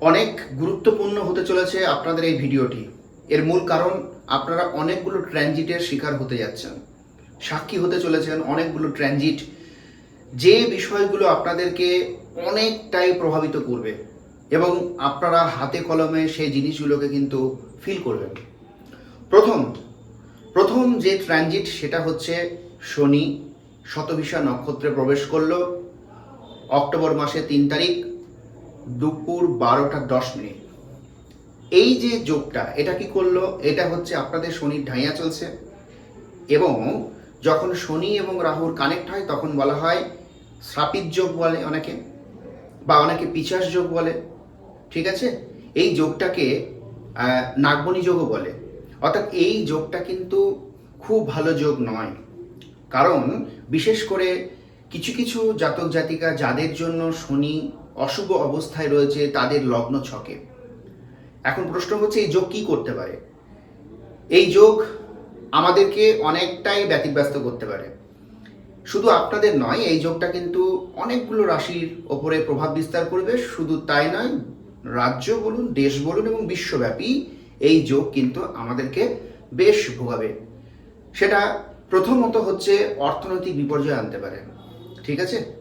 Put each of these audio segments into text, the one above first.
অনেক গুরুত্বপূর্ণ হতে চলেছে আপনাদের এই ভিডিওটি। এর মূল কারণ, আপনারা অনেকগুলো ট্রানজিটের শিকার হতে যাচ্ছেন, সাক্ষী হতে চলেছেন, অনেকগুলো ট্রানজিট যে বিষয়গুলো আপনাদেরকে অনেকটাই প্রভাবিত করবে এবং আপনারা হাতে কলমে সেই জিনিসগুলোকে কিন্তু ফিল করবেন। প্রথম প্রথম যে ট্রানজিট সেটা হচ্ছে শনি। শতভিসা নক্ষত্রে প্রবেশ করল। অক্টোবর মাসে তিন তারিখ। দুপুর বারোটা দশ মিনিট। এই যে যোগটা, এটা কি করল? এটা হচ্ছে আপনাদের শনির ঢাইয়া চলছে। এবং যখন শনি এবং রাহুর কানেক্ট হয়, তখন বলা হয় শ্রাপিত যোগ বলে অনেকে, বা অনেকে পিচাস যোগ বলে। ঠিক আছে? এই যোগটাকে নাগমণি যোগও বলে। অর্থাৎ এই যোগটা কিন্তু খুব ভালো যোগ নয়। কারণ বিশেষ করে কিছু কিছু জাতক জাতিকা, যাদের জন্য শনি অশুভ অবস্থায় রয়েছে তাদের লগ্ন ছকে। এখন প্রশ্ন হচ্ছে, এই যোগ কি করতে পারে? এই যোগ আমাদেরকে অনেকটাই ব্যতিব্যস্ত করতে পারে। শুধু আপনাদের নয়, এই যোগটা কিন্তু অনেকগুলো রাশির ওপরে প্রভাব বিস্তার করবে। শুধু তাই নয়, রাজ্য বলুন, দেশ বলুন এবং বিশ্বব্যাপী এই যোগ কিন্তু আমাদেরকে বেশ ভোগাবে। সেটা প্রথমত হচ্ছে অর্থনৈতিক বিপর্যয় আনতে পারে। ঠিক আছে?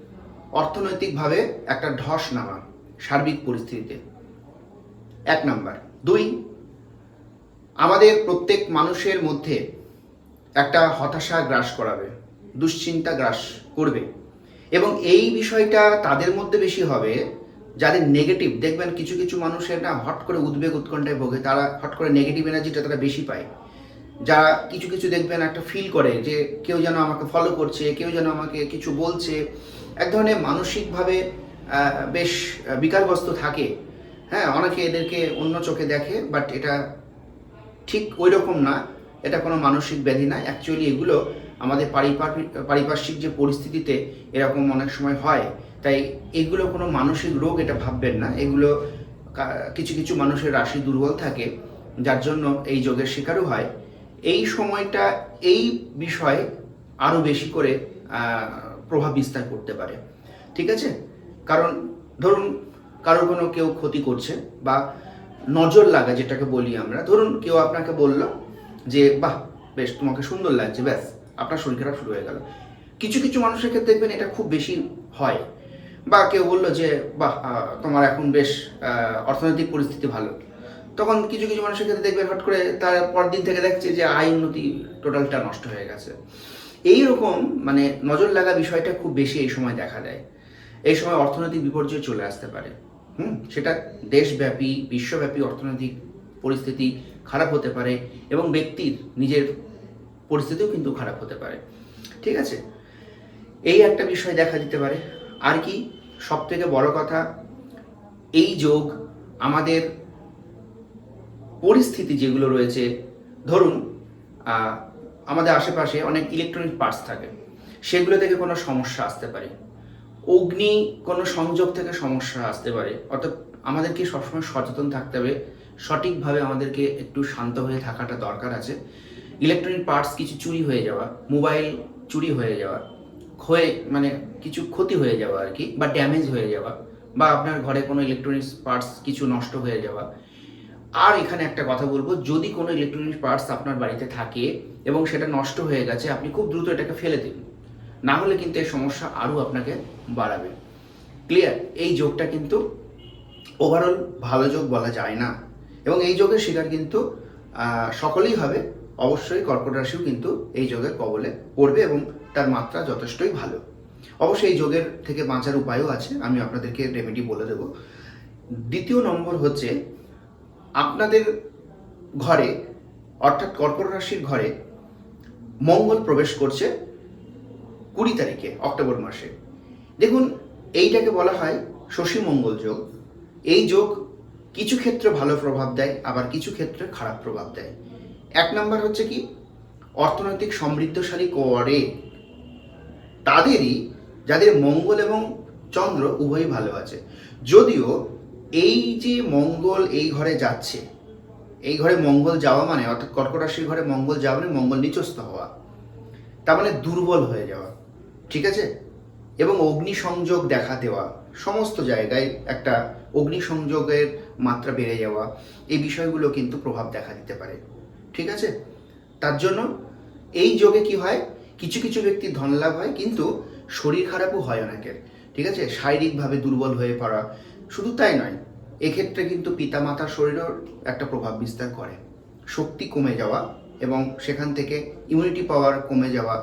অর্থনৈতিকভাবে একটা ধস নামা সার্বিক পরিস্থিতিতে। এক নাম্বার। দুই, আমাদের প্রত্যেক মানুষের মধ্যে একটা হতাশা গ্রাস করাবে, দুশ্চিন্তা গ্রাস করবে এবং এই বিষয়টা তাদের মধ্যে বেশি হবে যাদের নেগেটিভ দেখবেন কিছু কিছু মানুষের না হট করে উদ্বেগ উৎকণ্ঠায় ভোগে, তারা হট করে নেগেটিভ এনার্জিটা তারা বেশি পায়। যারা কিছু কিছু দেখবেন একটা ফিল করে যে কেউ যেন আমাকে ফলো করছে, কেউ যেন আমাকে কিছু বলছে এক ধরনের মানসিকভাবে বেশ বিকারগ্রস্ত থাকে। হ্যাঁ অনেকে এদেরকে অন্য চোখে দেখে বাট এটা ঠিক ওই রকম না। এটা কোনো মানসিক ব্যাধি না। অ্যাকচুয়ালি এগুলো আমাদের পারিপার্শ্বিক যে পরিস্থিতিতে এরকম অনেক সময় হয়, তাই এগুলো কোনো মানসিক রোগ এটা ভাববেন না। এগুলো কিছু কিছু মানুষের রাশি দুর্বল থাকে, যার জন্য এই যোগের শিকারও হয়। এই সময়টা, এই বিষয়ে আরও বেশি করে প্রভাব বিস্তার করতে পারে। ঠিক আছে? কারণ ধরুন কারোর কোনো কেউ ক্ষতি করছে বা নজর লাগা যেটাকে বলি আমরা, ধরুন কেউ আপনাকে বলল যে, বাহ, বেশ, তোমাকে সুন্দর লাগছে, ব্যাস, আপনার শরীর খারাপ শুরু হয়ে গেল। কিছু কিছু মানুষের ক্ষেত্রে দেখবেন এটা খুব বেশি হয়। বা কেউ বলল যে, বাহ তোমার এখন বেশ অর্থনৈতিক পরিস্থিতি ভালো। তখন কিছু কিছু মানুষের ক্ষেত্রে দেখবেন হট করে তার পরের দিন থেকে দেখছে যে, আয়, উন্নতি টোটালটা নষ্ট হয়ে গেছে। এই রকম মানে নজর লাগা বিষয়টা খুব বেশি এই সময় দেখা দেয়। এই সময় অর্থনৈতিক বিপর্যয় চলে আসতে পারে। হুম? সেটা দেশব্যাপী, বিশ্বব্যাপী অর্থনৈতিক পরিস্থিতি খারাপ হতে পারে এবং ব্যক্তির নিজের পরিস্থিতিও কিন্তু খারাপ হতে পারে। ঠিক আছে? এই একটা বিষয় দেখা দিতে পারে। আর কি? সব থেকে বড় কথা, এই যোগ আমাদের পরিস্থিতি যেগুলো রয়েছে, ধরুন আমাদের আশেপাশে অনেক ইলেকট্রনিক পার্টস থাকে। সেগুলো থেকে কোনো সমস্যা আসতে পারে। অগ্নি কোনো সংযোগ থেকে সমস্যা আসতে পারে। অর্থাৎ আমাদেরকে সবসময় সচেতন থাকতে হবে। সঠিকভাবে আমাদেরকে একটু শান্ত হয়ে থাকাটা দরকার আছে। ইলেকট্রনিক পার্টস কিছু চুরি হয়ে যাওয়া মোবাইল চুরি হয়ে যাওয়া, ক্ষয়ে মানে কিছু ক্ষতি হয়ে যাওয়া আর কি, বা ড্যামেজ হয়ে যাওয়া, বা আপনার ঘরে কোনো ইলেকট্রনিক্স পার্টস কিছু নষ্ট হয়ে যাওয়া। আর এখানে একটা কথা বলব, যদি কোনো ইলেকট্রনিক পার্টস আপনার বাড়িতে থাকে এবং সেটা নষ্ট হয়ে গেছে, আপনি খুব দ্রুত এটাকে ফেলে দিন। না হলে কিন্তু এই সমস্যা আরও আপনাকে বাড়াবে। ক্লিয়ার এই যোগটা কিন্তু ওভারঅল ভালো যোগ বলা যায় না। এবং এই যোগের শিকার কিন্তু সকলেই হবে। অবশ্যই কর্কট রাশিও কিন্তু এই যোগের কবলে পড়বে এবং তার মাত্রা যথেষ্টই ভালো। অবশ্যই এই যোগের থেকে বাঁচার উপায়ও আছে, আমি আপনাদেরকে রেমেডি বলে দেব। দ্বিতীয় নম্বর হচ্ছে, আপনাদের ঘরে, অর্থাৎ কর্কট রাশির ঘরে মঙ্গল প্রবেশ করছে কুড়ি তারিখে, অক্টোবর মাসে। দেখুন, এইটাকে বলা হয় শশী মঙ্গল যোগ। এই যোগ কিছু ক্ষেত্রে ভালো প্রভাব দেয়, আবার কিছু ক্ষেত্রে খারাপ প্রভাব দেয়। এক নাম্বার হচ্ছে কি? অর্থনৈতিক সমৃদ্ধশালী করে। তাদেরই, যাদের মঙ্গল এবং চন্দ্র উভয়ই ভালো আছে। যদিও এই যে মঙ্গল এই ঘরে যাচ্ছে এই ঘরে মঙ্গল যাওয়া মানে অর্থাৎ কর্কট রাশির ঘরে মঙ্গল যাওয়া মানে মঙ্গল নিচস্থ হওয়া। তার মানে দুর্বল হয়ে যাওয়া, ঠিক আছে? এবং অগ্নিসংযোগ দেখা দেওয়া, সমস্ত জায়গায় একটা অগ্নিসংযোগের মাত্রা বেড়ে যাওয়া, এই বিষয়গুলো কিন্তু প্রভাব দেখা দিতে পারে, ঠিক আছে? তার জন্য এই যোগে কি হয়? কিছু কিছু ব্যক্তির ধনলাভ হয়, কিন্তু শরীর খারাপও হয় অনেকের, ঠিক আছে? শারীরিকভাবে দুর্বল হয়ে পড়া, শুধু তাই নয় এক্ষেত্রে কিন্তু পিতামাতার শরীরেও একটা প্রভাব বিস্তার করে। শক্তি কমে যাওয়া এবং সেখান থেকে ইমিউনিটি পাওয়ার কমে যাওয়া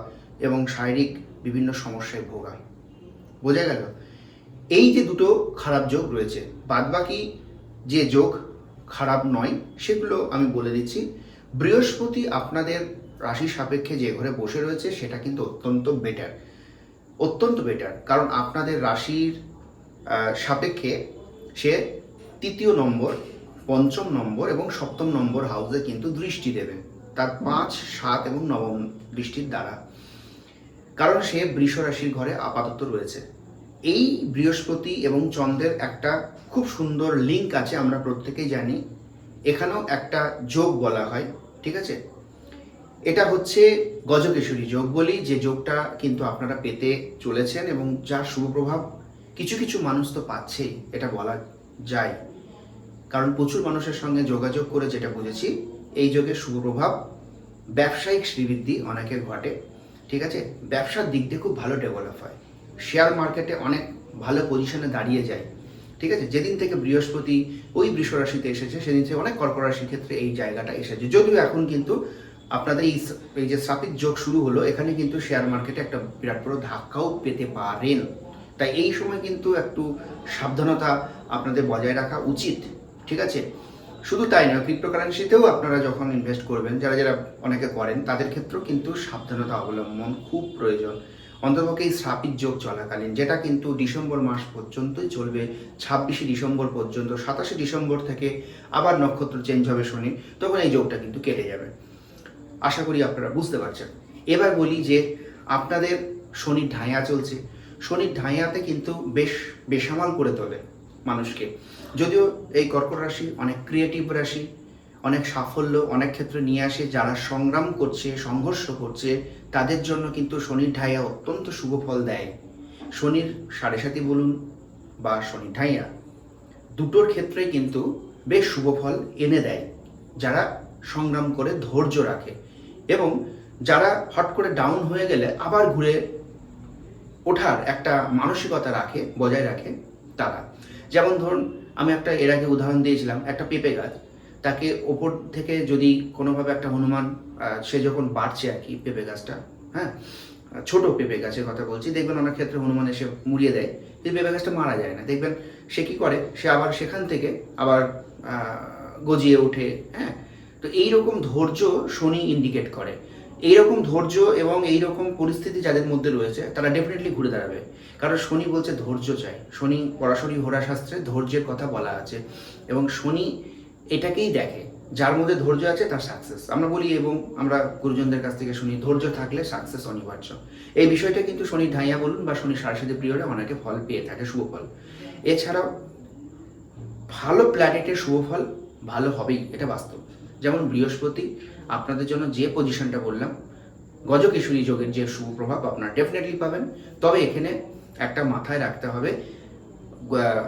এবং শারীরিক বিভিন্ন সমস্যায় ভোগা। বোঝা গেল? এই যে দুটো খারাপ যোগ রয়েছে, বাদবাকি যে যোগ খারাপ নয়, সেগুলো আমি বলে দিচ্ছি। বৃহস্পতি আপনাদের রাশি সাপেক্ষে যে ঘরে বসে রয়েছে, সেটা কিন্তু অত্যন্ত বেটার অত্যন্ত বেটার কারণ আপনাদের রাশির সাপেক্ষে সে তৃতীয় নম্বর, পঞ্চম নম্বর এবং সপ্তম নম্বর হাউসে কিন্তু দৃষ্টি দেবে। তার পাঁচ, সাত এবং নবম দৃষ্টির দ্বারা। কারণ সে বৃষ রাশির ঘরে আপাতত রয়েছে। এই বৃহস্পতি এবং চন্দ্রের একটা খুব সুন্দর লিঙ্ক আছে, আমরা প্রত্যেকেই জানি। এখানেও একটা যোগ বলা হয়, ঠিক আছে? এটা হচ্ছে গজকেশরী যোগ বলি, যে যোগটা কিন্তু আপনারা পেতে চলেছেন এবং যার শুভ প্রভাব কিছু কিছু মানুষ তো পাচ্ছেই, এটা বলা যায়। কারণ প্রচুর মানুষের সঙ্গে যোগাযোগ করে যেটা বুঝেছি, এই যোগের শুভ প্রভাব ব্যবসায়িক শ্রীবৃদ্ধি অনেকের ঘটে, ঠিক আছে? ব্যবসার দিক দিয়ে খুব ভালো ডেভেলপ হয়। শেয়ার মার্কেটে অনেক ভালো পজিশনে দাঁড়িয়ে যায়, ঠিক আছে? যেদিন থেকে বৃহস্পতি ওই বৃষ রাশিতে এসেছে, সেদিন থেকে অনেক কর্কট রাশির ক্ষেত্রে এই জায়গাটা এসেছে। যদিও এখন কিন্তু আপনাদের এই এই যে সাপিক যোগ শুরু হলো, এখানে কিন্তু শেয়ার মার্কেটে একটা বিরাট বড় ধাক্কাও পেতে পারেন। তাই এই সময় কিন্তু একটু সাবধানতা আপনাদের বজায় রাখা উচিত। ঠিক আছে? শুধু তাই নয় ক্রিপ্টোকারেন্সিতেও আপনারা যখন ইনভেস্ট করবেন, যারা যারা অনেকে করেন, তাদের ক্ষেত্রেও কিন্তু সাবধানতা অবলম্বন খুব প্রয়োজন। অন্তর্পক্ষে এই শ্রাপিক যোগ চলাকালীন, যেটা কিন্তু ডিসেম্বর মাস পর্যন্তই চলবে, ছাব্বিশে ডিসেম্বর পর্যন্ত, সাতাশে ডিসেম্বর থেকে আবার নক্ষত্র চেঞ্জ হবে শনি, তখন এই যোগটা কিন্তু কেটে যাবে। আশা করি আপনারা বুঝতে পারছেন। এবার বলি যে, আপনাদের শনির ঢাইয়া চলছে। শনির ঢাইয়াতে কিন্তু বেশ বেসামাল করে তোলে মানুষকে। যদিও এই কর্কট রাশি অনেক ক্রিয়েটিভ রাশি, অনেক সাফল্য অনেক ক্ষেত্রে নিয়ে আসে, যারা সংগ্রাম করছে, সংঘর্ষ করছে, তাদের জন্য কিন্তু শনির ঢাইয়া অত্যন্ত শুভ ফল দেয়। শনির সাড়ে সাথী বলুন বা শনির ঢাইয়া, দুটোর ক্ষেত্রে কিন্তু বেশ শুভ ফল এনে দেয়, যারা সংগ্রাম করে ধৈর্য রাখে এবং যারা হট করে ডাউন হয়ে গেলে আবার ঘুরে ওঠার একটা মানসিকতা রাখে, বজায় রাখে তারা। যেমন ধরুন আমি একটা, এর আগে উদাহরণ দিয়েছিলাম, একটা পেঁপে গাছ। তাকে ওপর থেকে যদি কোনোভাবে একটা হনুমান সে যখন বাড়ছে আর কি পেঁপে গাছটা হ্যাঁ? ছোট পেঁপে গাছের কথা বলছি, দেখবেন অনেক ক্ষেত্রে হনুমান এসে মুড়িয়ে দেয় কিন্তু পেঁপে গাছটা মারা যায় না। দেখবেন সে কি করে? সে আবার সেখান থেকে আবার গজিয়ে ওঠে হ্যাঁ? তো এইরকম ধৈর্য শনি ইন্ডিকেট করে। এইরকম ধৈর্য এবং এইরকম পরিস্থিতি যাদের মধ্যে রয়েছে, তারা ডেফিনেটলি ঘুরে দাঁড়াবে। কারণ শনি বলছে ধৈর্য চাই। শনি পরাশরী হোরা শাস্ত্রে ধৈর্যের কথা বলা আছে এবং শনি এটাকেই দেখে। যার মধ্যে ধৈর্য আছে তার সাকসেস আমরা বলি এবং আমরা গুরুজনদের কাছ থেকে শুনি, ধৈর্য থাকলে সাকসেস অনিবার্য। এই বিষয়টা কিন্তু শনি ঢাইয়া বলুন বা শনি সারসাথী প্রিয়রে অনেকে ফল পেয়ে থাকে, শুভ ফল। এছাড়াও, ভালো প্ল্যানেটের শুভ ফল ভালো হবেই, এটা বাস্তব। যেমন বৃহস্পতি, আপনাদের জন্য যে পজিশনটা বললাম গজকেশরী যোগের যে শুভ প্রভাব আপনারা ডেফিনেটলি পাবেন। তবে এখানে একটা মাথায় রাখতে হবে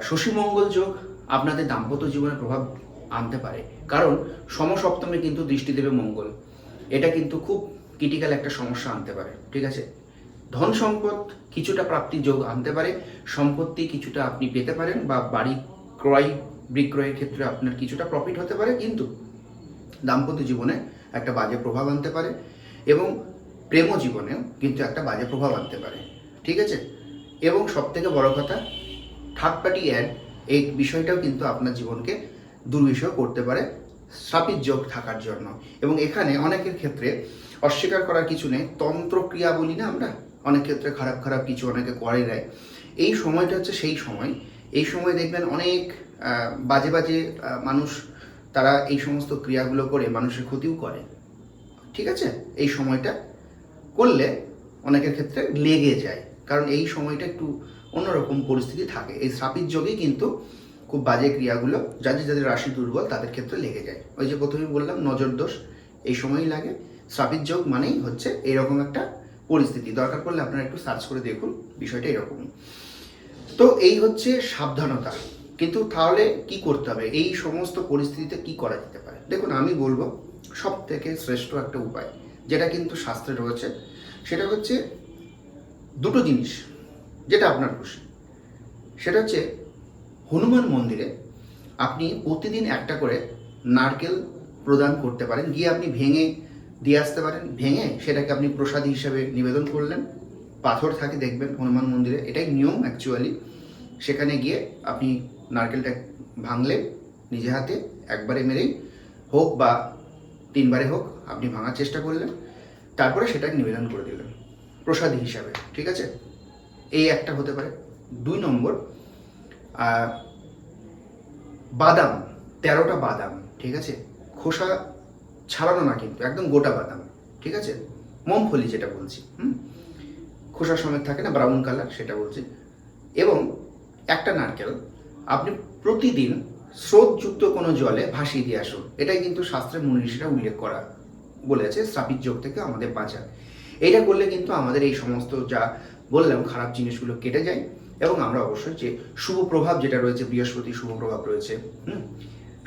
শশীমঙ্গল যোগ আপনাদের দাম্পত্য জীবনে প্রভাব আনতে পারে। কারণ সমসপ্তমে কিন্তু দৃষ্টি দেবে মঙ্গল। এটা কিন্তু খুব ক্রিটিক্যাল একটা সমস্যা আনতে পারে, ঠিক আছে? ধন সম্পদ কিছুটা প্রাপ্তি যোগ আনতে পারে, সম্পত্তি কিছুটা আপনি পেতে পারেন বা বাড়ি ক্রয় বিক্রয়ের ক্ষেত্রে আপনার কিছুটা প্রফিট হতে পারে, কিন্তু দাম্পত্য জীবনে একটা বাজে প্রভাব আনতে পারে এবং প্রেম জীবনেও কিন্তু একটা বাজে প্রভাব আনতে পারে। ঠিক আছে? এবং সব থেকে বড় কথা থার্ড পার্টি অ্যাড এই বিষয়টাও কিন্তু আপনার জীবনকে দুর্বিষয় করতে পারে সাপির যোগ থাকার জন্য। এবং এখানে অনেকের ক্ষেত্রে অস্বীকার করার কিছু নেই, তন্ত্রক্রিয়া বলি না আমরা, অনেক ক্ষেত্রে খারাপ খারাপ কিছু অনেকে করে দেয় এই সময়টা হচ্ছে সেই সময়। এই সময় দেখবেন অনেক বাজে বাজে মানুষ তারা এই সমস্ত ক্রিয়াগুলো করে মানুষের ক্ষতিও করে। ঠিক আছে? এই সময়টা করলে অনেকের ক্ষেত্রে লেগে যায়। কারণ এই সময়টা একটু অন্যরকম পরিস্থিতি থাকে। এই শ্রাপির যোগেই কিন্তু খুব বাজে ক্রিয়াগুলো যাদের যাদের রাশি দুর্বল, তাদের ক্ষেত্রে লেগে যায়। ওই যে প্রথমে বললাম, নজর দোষ, এই সময়ই লাগে। শ্রাপির যোগ মানেই হচ্ছে এরকম একটা পরিস্থিতি। দরকার পড়লে আপনারা একটু সার্চ করে দেখুন, বিষয়টা এরকমই তো এই হচ্ছে সাবধানতা। কিন্তু তাহলে কি করতে হবে? এই সমস্ত পরিস্থিতিতে কি করা যেতে পারে? দেখুন, আমি বলব সব থেকে শ্রেষ্ঠ একটা উপায়, যেটা কিন্তু শাস্ত্রে রয়েছে, সেটা হচ্ছে দুটো জিনিস, যেটা আপনার খুশি। সেটা হচ্ছে হনুমান মন্দিরে আপনি প্রতিদিন একটা করে নারকেল প্রদান করতে পারেন, গিয়ে আপনি ভেঙে দিয়ে আসতে পারেন। ভেঙে সেটাকে আপনি প্রসাদ হিসাবে নিবেদন করলেন, পাথর থাকে দেখবেন হনুমান মন্দিরে, এটাই নিয়ম অ্যাকচুয়ালি সেখানে গিয়ে আপনি নারকেলটা ভাঙলে নিজে হাতে একবারে মেরেই হোক বা তিনবারে হোক আপনি ভাঙার চেষ্টা করলেন, তারপরে সেটা নিবেদন করে দিলেন, প্রসাদ হিসাবে, ঠিক আছে? এই একটা হতে পারে। দুই নম্বর বাদাম, তেরোটা বাদাম, ঠিক আছে? খোসা ছাড়ানো না কিন্তু, একদম গোটা বাদাম, ঠিক আছে? মমফলি যেটা বলছি, হুম? খোসা সমেত থাকে না, ব্রাউন কালার সেটা বলছি। এবং একটা নারকেল আপনি প্রতিদিন স্রোতযুক্ত কোনো জলে ভাসিয়ে দিয়ে আসুন। এটাই কিন্তু শাস্ত্রে মুনিষীরা উল্লেখ করা বলেছে শ্রাপিত যোগ থেকে আমাদের বাঁচার এটা করলে কিন্তু আমাদের এই সমস্ত যা বললাম খারাপ জিনিসগুলো কেটে যায় এবং আমরা অবশ্যই যে শুভ প্রভাব যেটা রয়েছে বৃহস্পতি শুভ প্রভাব রয়েছে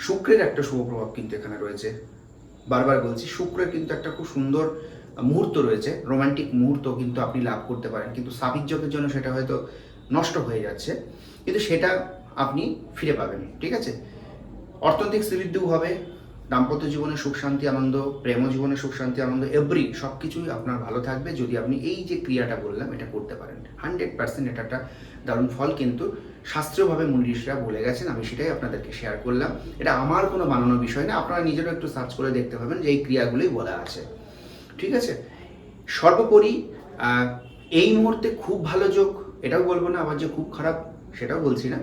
শুক্রের একটা শুভ প্রভাব কিন্তু এখানে রয়েছে। বারবার বলছি, শুক্রের কিন্তু একটা খুব সুন্দর মুহূর্ত রয়েছে, রোমান্টিক মুহূর্ত কিন্তু আপনি লাভ করতে পারেন, কিন্তু সাবিক যোগের জন্য সেটা হয়তো নষ্ট হয়ে যাচ্ছে। কিন্তু সেটা আপনি ফিরে পাবেন, ঠিক আছে? অর্থনৈতিক শ্রীবৃদ্ধিও হবে, দাম্পত্য জীবনে সুখ, শান্তি, আনন্দ, প্রেম জীবনে সুখ, শান্তি, আনন্দ এভরি সব কিছুই আপনার ভালো থাকবে যদি আপনি এই যে ক্রিয়াটা বললাম, এটা করতে পারেন। হান্ড্রেড পার্সেন্ট এটা একটা দারুণ ফল, কিন্তু শাস্ত্রীয়ভাবে মুনিষরা বলে গেছেন, আমি সেটাই আপনাদেরকে শেয়ার করলাম। এটা আমার কোনো বানানোর বিষয় না, আপনারা নিজেরও একটু সার্চ করে দেখতে পাবেন যে এই ক্রিয়াগুলোই বলা আছে, ঠিক আছে? সর্বোপরি এই মুহূর্তে খুব ভালো যোগ, এটাও বলব না, আবার যে খুব খারাপ, সেটাও বলছি না।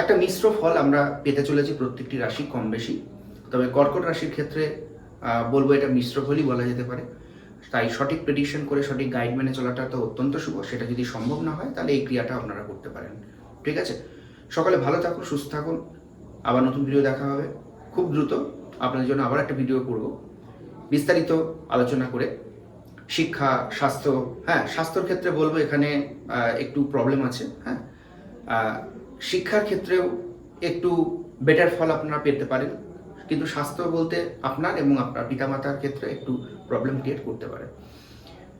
একটা মিশ্র ফল আমরা পেতে চলেছি প্রত্যেকটি রাশি কম বেশি। তবে কর্কট রাশির ক্ষেত্রে বলব এটা মিশ্র ফলই বলা যেতে পারে। তাই সঠিক প্রেডিকশন করে সঠিক গাইড মেনে চলাটা তো অত্যন্ত শুভ। সেটা যদি সম্ভব না হয়, তাহলে এই ক্রিয়াটা আপনারা করতে পারেন। ঠিক আছে? সকালে ভালো থাকুন, সুস্থ থাকুন। আবার নতুন ভিডিও দেখা হবে। খুব দ্রুত আপনাদের জন্য আবার একটা ভিডিও করব। বিস্তারিত আলোচনা করে শিক্ষা, স্বাস্থ্য হ্যাঁ স্বাস্থ্যর ক্ষেত্রে বলব এখানে একটু প্রবলেম আছে হ্যাঁ? শিক্ষার ক্ষেত্রেও একটু বেটার ফল আপনারা পেতে পারেন। কিন্তু স্বাস্থ্য বলতে আপনার এবং আপনার পিতামাতার ক্ষেত্রে একটু প্রবলেম ক্রিয়েট করতে পারে।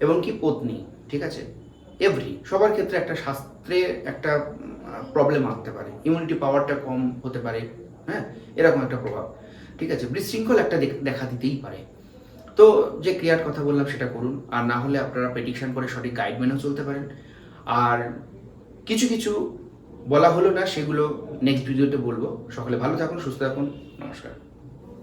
এবং কি পত্নী, ঠিক আছে? এভরি সবার ক্ষেত্রে একটা স্বাস্থ্যে একটা প্রবলেম আসতে পারে। ইমিউনিটি পাওয়ারটা কম হতে পারে হ্যাঁ? এরকম একটা প্রভাব। ঠিক আছে? বিশৃঙ্খল একটা দেখা দিতেই পারে। তো যে ক্রিয়ার কথা বললাম সেটা করুন। আর না হলে আপনারা প্রেডিকশন করে সঠিক গাইড মেনেও চলতে পারেন। আর কিছু কিছু বলা হলো না সেগুলো নেক্সট ভিডিওতে বলব। সকলে ভালো থাকুন সুস্থ থাকুন নমস্কার।